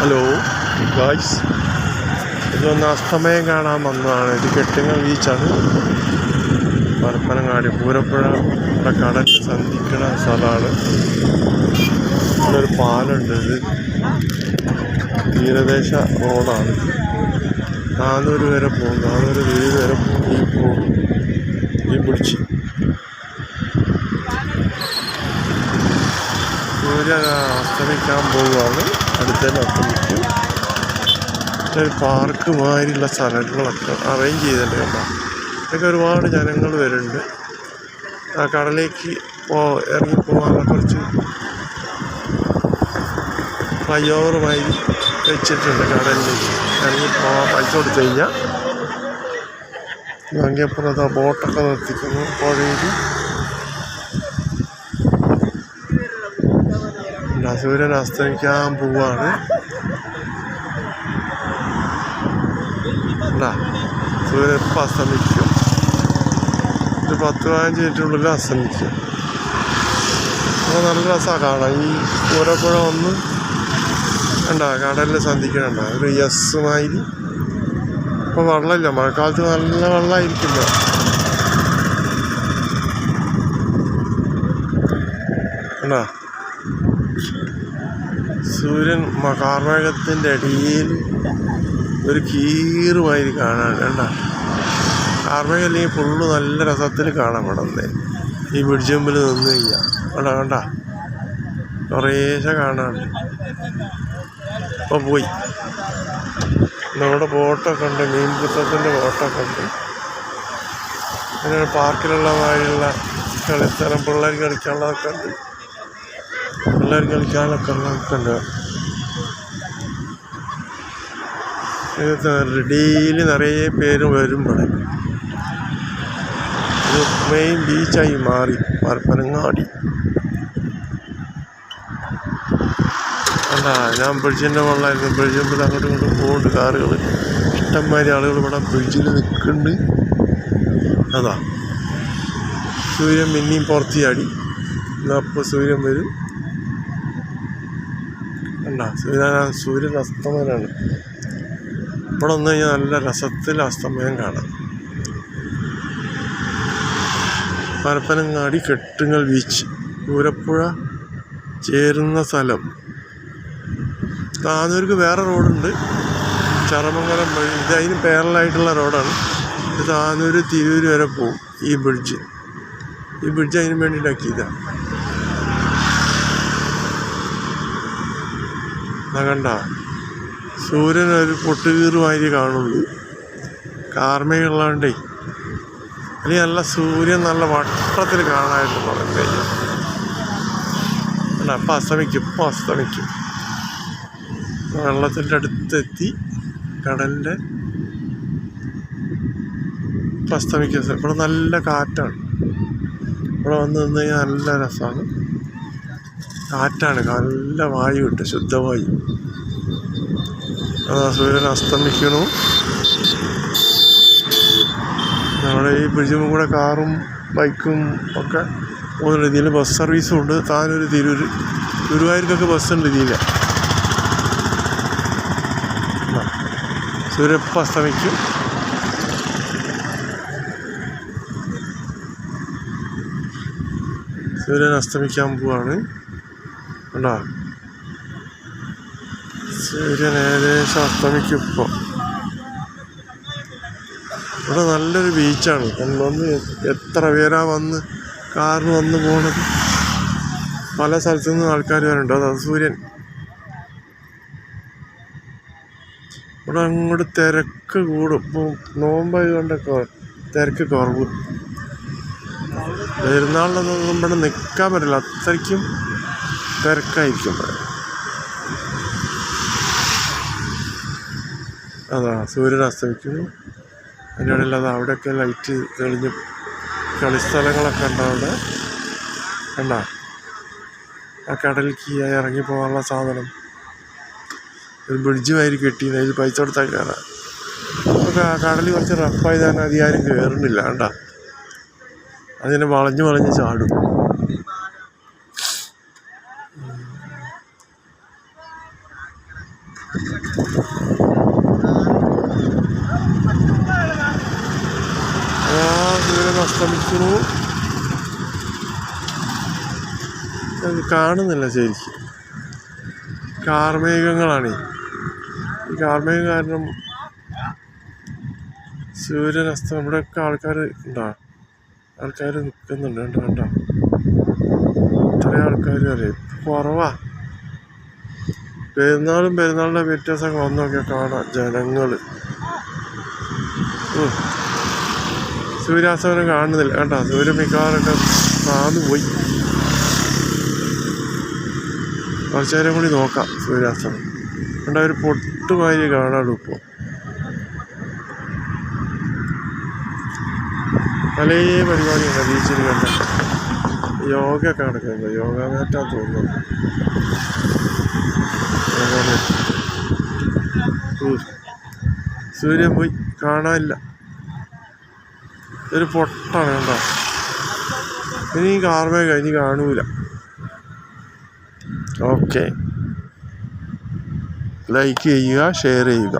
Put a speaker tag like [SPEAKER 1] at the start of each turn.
[SPEAKER 1] Hello guys ഇതൊന്ന് അസ്തമയം കാണാൻ വന്നതാണ്. ഇത് കെട്ടിങ്ങൽ ബീച്ചാണ്. പരപ്പനങ്ങാടി പൂരപ്പുഴ ഇവിടെ കടൽ സന്ധിക്കണ സ്ഥലമാണ്. ഇവിടെ ഒരു പാലുണ്ട് ഇത്. തീരദേശ റോഡാണ്. നാനൂറ് വരെ പോകും. നാനൂറ് വീട് വരെ ഈ പോകും. ഈ പിടിച്ച് സൂര്യൻ അസ്തമിക്കാൻ പോവുകയാണ്. അടുത്തന്നെ അസ്തമിക്കും ഒരു പാർക്ക് മാതിരിയുള്ള സ്ഥലങ്ങളൊക്കെ അറേഞ്ച് ചെയ്തിട്ടുണ്ട് കേട്ടോ. ഇതൊക്കെ ഒരുപാട് ജനങ്ങൾ വരുന്നുണ്ട്. ആ കടലേക്ക് പോ ഇറങ്ങി പോകാനുള്ള കുറച്ച് ഫ്ലൈ ഓവർ മാതിരി വെച്ചിട്ടുണ്ട് കടലിലേക്ക്. ഇറങ്ങി പോകാൻ പൈസ കൊടുത്തു കഴിഞ്ഞാൽ അങ്ങേപ്പുറത്ത് ആ ബോട്ടൊക്കെ നിർത്തിക്കുന്നു. പുഴയിൽ ഇല്ല, സൂര്യൻ അസ്തമിക്കാൻ പോവാണ് സൂര്യൻ ഇപ്പം അസ്തമിക്കും ഒരു പത്ത് പതിനഞ്ച് മിനിറ്റിനുള്ളിൽ അസ്തമിക്കും അപ്പോൾ നല്ല രസമാണ് കാണാൻ. ഈ പൂരപ്പുഴ ഒന്ന് കണ്ട? കടലിൽ സന്ധിക്കണണ്ട ഒരു യെസ് മാതിരി. ഇപ്പോൾ വെള്ളമില്ല. മഴക്കാലത്ത് നല്ല വെള്ളമായിരിക്കില്ല. കണ്ടാ? സൂര്യൻ കാർമേഘത്തിന്റെ അടിയിൽ ഒരു കീറുമാതിരി കാണാൻ കണ്ട. കാർമേഘം അല്ലെങ്കിൽ ഫുള്ള് നല്ല രസത്തിൽ കാണാൻ പെടുന്നത് ഈ ബ്രിഡ്ജ് നിന്ന് കഴിഞ്ഞാൽ കണ്ട കണ്ട. കുറേശ്ശെ കാണാനുണ്ട് അപ്പോൾ പോയി. നമ്മുടെ ബോട്ടൊക്കെ ഉണ്ട്. മീൻ പുസ്തകത്തിന്റെ ബോട്ടൊക്കെ ഉണ്ട്. പിന്നെ പാർക്കിലുള്ള മാതിരിയുള്ള കളിസ്ഥലം പിള്ളേർ കളിക്കാനുള്ളതൊക്കെ ഉണ്ട്. പിള്ളേർ കളിക്കാനൊക്കെ നോക്കണ്ട ഇത് ഡെയിലി നിറയെ പേര് വരും ഇവിടെ മെയിൻ ബീച്ചായി മാറി. പരപ്പനങ്ങാടി. അല്ല ഞാൻ ബ്രിഡ്ജിന്റെ വെള്ളമായിരുന്നു ബ്രിഡ്ജ് മുമ്പിൽ അങ്ങോട്ടും ഇങ്ങോട്ടും പോകുന്നുണ്ട് കാറുകൾ ഇഷ്ടംമാതിരി ആളുകൾ ഇവിടെ ബ്രിഡ്ജിൽ നിൽക്കുന്നുണ്ട്. അതാ. സൂര്യൻ പിന്നെയും പുറത്തിയാടി എന്നാൽ അപ്പോൾ സൂര്യൻ വരും. കണ്ട സൂര്യൻ അസ്തമയനാണ്. ഇവിടെ വന്നു കഴിഞ്ഞാൽ നല്ല രസത്തിൽ അസ്തമയം കാണാം. പരപ്പനങ്ങാടി കെട്ടുങ്ങൽ ബീച്ച്. പൂരപ്പുഴ ചേരുന്ന സ്ഥലം. താനൂർക്ക് വേറെ റോഡുണ്ട്. ചറമംഗലം വഴി. ഇത് അതിന് പേരലായിട്ടുള്ള റോഡാണ്. ഇത് താനൂർ തിരൂർ വരെ പോവും ഈ ബ്രിഡ്ജ്. ഈ ബ്രിഡ്ജ് അതിന് വേണ്ടിയിട്ടാക്കിയതാണ്. കണ്ട. സൂര്യൻ ഒരു പൊട്ടുകീറുമാതിരി കാണുള്ളൂ കാർമേഘമുള്ളതുകൊണ്ടേ അല്ലെങ്കിൽ നല്ല സൂര്യൻ നല്ല വട്ടത്തിൽ കാണാനായിട്ട് പറഞ്ഞു കഴിഞ്ഞാൽ അപ്പം അസ്തമിക്കും ഇപ്പം അസ്തമിക്കും. വെള്ളത്തിന്റെ അടുത്തെത്തി കടലിന്റെ ഇപ്പം അസ്തമിക്കും ഇവിടെ നല്ല കാറ്റാണ്. ഇവിടെ വന്ന് നിന്ന് കഴിഞ്ഞാൽ നല്ല രസമാണ്. കാറ്റാണ് നല്ല വായു കിട്ടും ശുദ്ധവായു. അതാ സൂര്യൻ അസ്തമിക്കണു നമ്മുടെ ഈ ബ്രിഡ്ജിൽ കൂടെ കാറും ബൈക്കും ഒക്കെ പോകുന്ന രീതിയിൽ ബസ് സർവീസും ഉണ്ട്. താനൊരു തിരൂർ ഗുരുവായൂർക്കൊക്കെ ബസ്സുണ്ട് ഇതില്ല സൂര്യൻ ഇപ്പം അസ്തമിക്കും. സൂര്യൻ അസ്തമിക്കാൻ പോവാണ്. കണ്ടോ സൂര്യൻ ഏകദേശം അസ്തമിക്കും ഇപ്പോൾ ഇവിടെ നല്ലൊരു ബീച്ചാണ്. വന്ന് എത്ര പേരാ വന്ന് കാറിന് വന്ന് പോണത്? പല സ്ഥലത്തു നിന്നും ആൾക്കാർ വരുന്നുണ്ട് അതാ സൂര്യൻ. ഇവിടെ അങ്ങോട്ട് തിരക്ക് കൂടും. ഇപ്പോൾ നോമ്പായത് കൊണ്ടൊക്കെ തിരക്ക് കുറവ്. പെരുന്നാളിനൊന്നും ഇവിടെ നിൽക്കാൻ പറ്റില്ല. അത്രയ്ക്കും തിരക്കായിരിക്കും അതാ സൂര്യൻ അസ്തമിക്കുന്നു അതിനിടയിൽ അത് അവിടെയൊക്കെ ലൈറ്റ് തെളിഞ്ഞ് കളിസ്ഥലങ്ങളൊക്കെ ഉണ്ട് കണ്ട? ആ കടലിലേക്ക് ഇറങ്ങി പോകാനുള്ള സാധനം. ഒരു ബ്രിഡ്ജ് മാതിരി കെട്ടി അതിൽ പൈസ കൊടുത്താൽ കയറാം. നമുക്ക് ആ കടൽ കുറച്ച് റഫായി തന്നെ അധികാരം കയറുന്നില്ല കണ്ട? അതിനെ വളഞ്ഞ് വളഞ്ഞ് ചാടും ആ സൂര്യൻ അസ്തമിക്കുന്നു കാണുന്നില്ല ശരിക്കും. കാർമേഘങ്ങളാണ്. ഈ കാർമേഘം കാരണം സൂര്യൻ അസ്തം ഇവിടെയൊക്കെ ആൾക്കാർ ഉണ്ടോ? ആൾക്കാർ നിൽക്കുന്നുണ്ട്. കണ്ടോ ഇത്രയും ആൾക്കാർ അറിയാം കുറവാ. പെരുന്നാളും പെരുന്നാളിന്റെ വ്യത്യാസമൊക്കെ വന്നൊക്കെ കാണാം ജനങ്ങൾ സൂര്യാസ്തമനം കാണുന്നില്ല. കേട്ടോ സൂര്യൻ മിക്കവാറൊക്കെ താന്നു പോയി. കുറച്ചു നേരം കൂടി നോക്കാം സൂര്യാസ്തമനം കണ്ട? ഒരു പൊട്ടുമാതിരി കാണാണ് ഇപ്പോൾ പല പരിപാടിയുണ്ട് ബീച്ചിൽ കണ്ട. യോഗ ഒക്കെ നടക്കുന്നത് യോഗ മാറ്റാൻ തോന്നുന്നു സൂര്യൻ പോയി. കാണാനില്ല. ഒരു പൊട്ടാണ് കണ്ടോ. ഇനി കാർമേ കഴിഞ്ഞ് കാണൂല. ഓക്കെ ലൈക്ക് ചെയ്യുക ഷെയർ ചെയ്യുക.